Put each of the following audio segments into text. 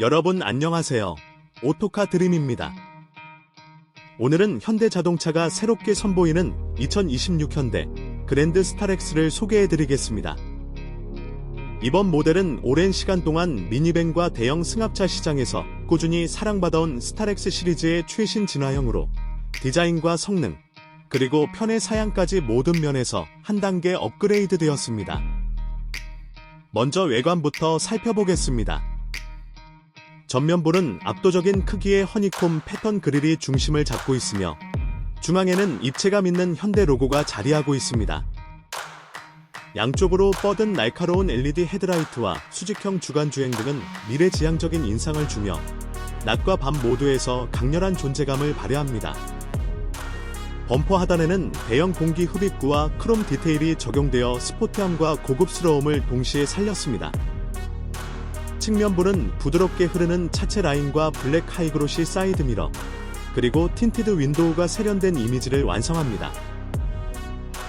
여러분 안녕하세요. 오토카 드림입니다. 오늘은 현대자동차가 새롭게 선보이는 2026 현대 그랜드 스타렉스를 소개해드리겠습니다. 이번 모델은 오랜 시간 동안 미니밴과 대형 승합차 시장에서 꾸준히 사랑받아온 스타렉스 시리즈의 최신 진화형으로 디자인과 성능, 그리고 편의 사양까지 모든 면에서 한 단계 업그레이드 되었습니다. 먼저 외관부터 살펴보겠습니다. 전면부는 압도적인 크기의 허니콤 패턴 그릴이 중심을 잡고 있으며 중앙에는 입체감 있는 현대 로고가 자리하고 있습니다. 양쪽으로 뻗은 날카로운 LED 헤드라이트와 수직형 주간 주행 등은 미래지향적인 인상을 주며 낮과 밤 모두에서 강렬한 존재감을 발휘합니다. 범퍼 하단에는 대형 공기 흡입구와 크롬 디테일이 적용되어 스포티함과 고급스러움을 동시에 살렸습니다. 측면부는 부드럽게 흐르는 차체 라인과 블랙 하이그로시 사이드 미러, 그리고 틴티드 윈도우가 세련된 이미지를 완성합니다.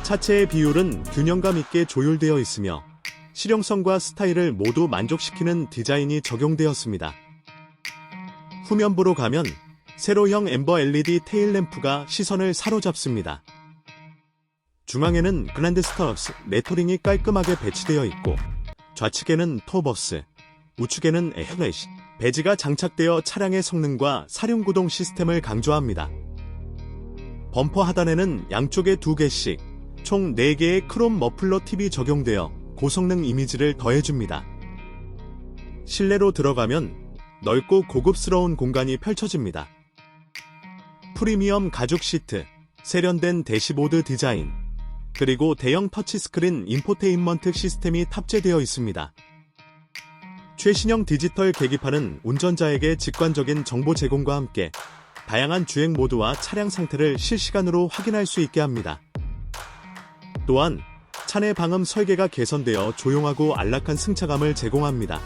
차체의 비율은 균형감 있게 조율되어 있으며 실용성과 스타일을 모두 만족시키는 디자인이 적용되었습니다. 후면부로 가면 세로형 엠버 LED 테일 램프가 시선을 사로잡습니다. 중앙에는 그란드 스타렉스 레터링이 깔끔하게 배치되어 있고 좌측에는 토버스, 우측에는 에어레시, 배지가 장착되어 차량의 성능과 사륜 구동 시스템을 강조합니다. 범퍼 하단에는 양쪽에 두 개씩 총 4개의 크롬 머플러 팁이 적용되어 고성능 이미지를 더해줍니다. 실내로 들어가면 넓고 고급스러운 공간이 펼쳐집니다. 프리미엄 가죽 시트, 세련된 대시보드 디자인, 그리고 대형 터치스크린 인포테인먼트 시스템이 탑재되어 있습니다. 최신형 디지털 계기판은 운전자에게 직관적인 정보 제공과 함께 다양한 주행 모드와 차량 상태를 실시간으로 확인할 수 있게 합니다. 또한 차내 방음 설계가 개선되어 조용하고 안락한 승차감을 제공합니다.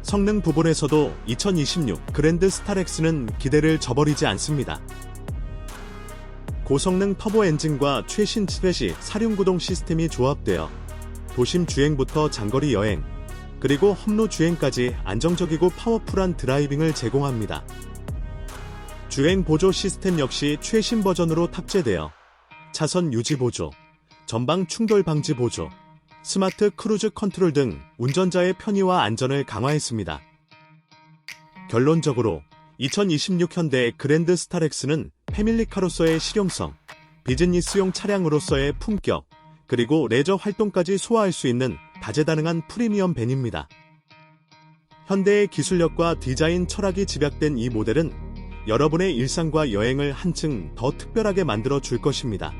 성능 부분에서도 2026 그랜드 스타렉스는 기대를 저버리지 않습니다. 고성능 터보 엔진과 최신 스페시 사륜구동 시스템이 조합되어 도심 주행부터 장거리 여행, 그리고 험로 주행까지 안정적이고 파워풀한 드라이빙을 제공합니다. 주행 보조 시스템 역시 최신 버전으로 탑재되어 차선 유지 보조, 전방 충돌 방지 보조, 스마트 크루즈 컨트롤 등 운전자의 편의와 안전을 강화했습니다. 결론적으로 2026 현대 그랜드 스타렉스는 패밀리카로서의 실용성, 비즈니스용 차량으로서의 품격, 그리고 레저 활동까지 소화할 수 있는 다재다능한 프리미엄 밴입니다. 현대의 기술력과 디자인 철학이 집약된 이 모델은 여러분의 일상과 여행을 한층 더 특별하게 만들어 줄 것입니다.